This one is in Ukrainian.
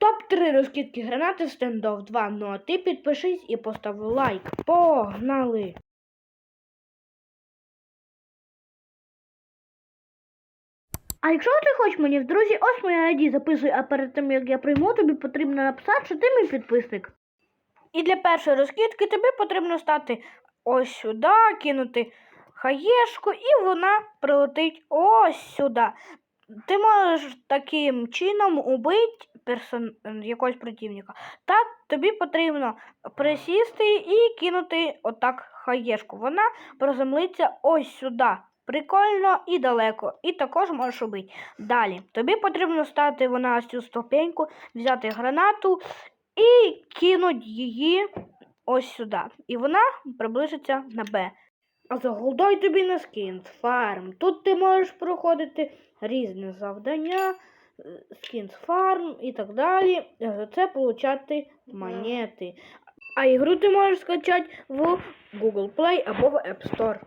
Топ-3 розкидки гранати в стендов 2. Ну а ти підпишись і постав лайк. Погнали! А якщо ти хочеш мені в друзі, ось моя ID, записуй, а перед тим як я прийму, тобі потрібно написати, що ти мій підписник. І для першої розкидки тобі потрібно стати ось сюди, кинути хаєшку, і вона прилетить ось сюди. Ти можеш таким чином убити персон... якогось противника. Так, тобі потрібно присісти і кинути отак хаєшку. Вона приземлиться ось сюди. Прикольно і далеко. І також можеш убити. Далі, тобі потрібно стати вона цю ступеньку, взяти гранату і кинути її ось сюди. І вона приблизиться на Б. А за голдой тобі на скінс фарм. Тут ти можеш проходити різні завдання, скінс фарм і так далі. За це получати монети. А ігру ти можеш скачати в Google Play або в App Store.